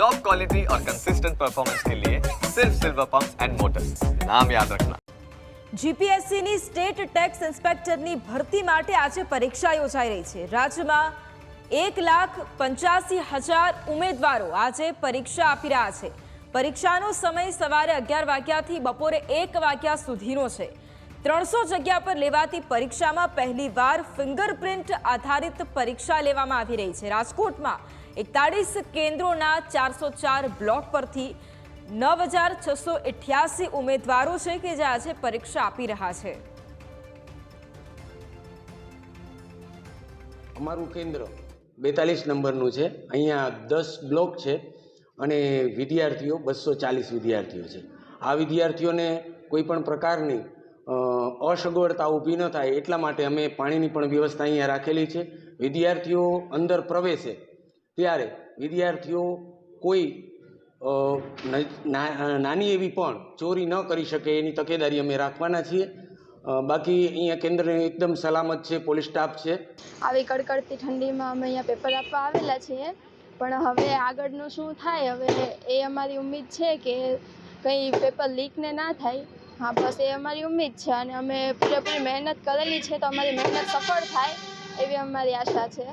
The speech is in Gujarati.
टॉप क्वालिटी और कंसिस्टेंट परफॉर्मेंस के लिए सिर्फ सिल्वर पंप एंड मोटर्स नाम याद रखना જીપીએસસીની સ્ટેટ ટેક્સ ઇન્સ્પેક્ટરની ભરતી માટે આજે પરીક્ષા યોજાઈ રહી છે રાજ્યમાં એક લાખ પંચ્યાસી હજાર ઉમેદવારો આજે પરીક્ષા આપી રહ્યા છે પરીક્ષાનો સમય સવારે અગિયાર વાગ્યાથી બપોરે એક વાગ્યા સુધીનો છે ત્રણસો જગ્યા પર લેવાતી પરીક્ષામાં પહેલીવાર ફિંગરપ્રિન્ટ આધારિત પરીક્ષા લેવામાં આવી રહી છે રાજકોટમાં એકતાળીસ કેન્દ્રોના ચારસો ચાર બ્લોક પરથી નવ હજાર છસો અઠ્યાસી ઉમેદવારો છે કે જે આજે પરીક્ષા આપી રહ્યા છે. અમારું કેન્દ્ર બેતાલીસ નંબરનું છે. અહીંયા દસ બ્લોક છે અને વિદ્યાર્થીઓ બસો ચાલીસ વિદ્યાર્થીઓ છે. આ વિદ્યાર્થીઓને કોઈ પણ પ્રકારની અસગવડતા ઊભી ન થાય એટલા માટે અમે પાણીની પણ વ્યવસ્થા અહીંયા રાખેલી છે. વિદ્યાર્થીઓ અંદર પ્રવેશે ત્યારે વિદ્યાર્થીઓ કોઈ નાની એવી પણ ચોરી ન કરી શકે, એની તકેદારી અમે રાખવાના છીએ. બાકી અહીંયા કેન્દ્ર એકદમ સલામત છે, પોલીસ સ્ટાફ છે. આવી કડકડતી ઠંડીમાં અમે અહીંયા પેપર આપવા આવેલા છીએ, પણ હવે આગળનું શું થાય, હવે એ અમારી ઉમ્મીદ છે કે કંઈ પેપર લીક ને ના થાય. હા, બસ એ અમારી ઉમ્મીદ છે, અને અમે પૂરેપૂરી મહેનત કરેલી છે, તો અમારી મહેનત સફળ થાય, એવી અમારી આશા છે.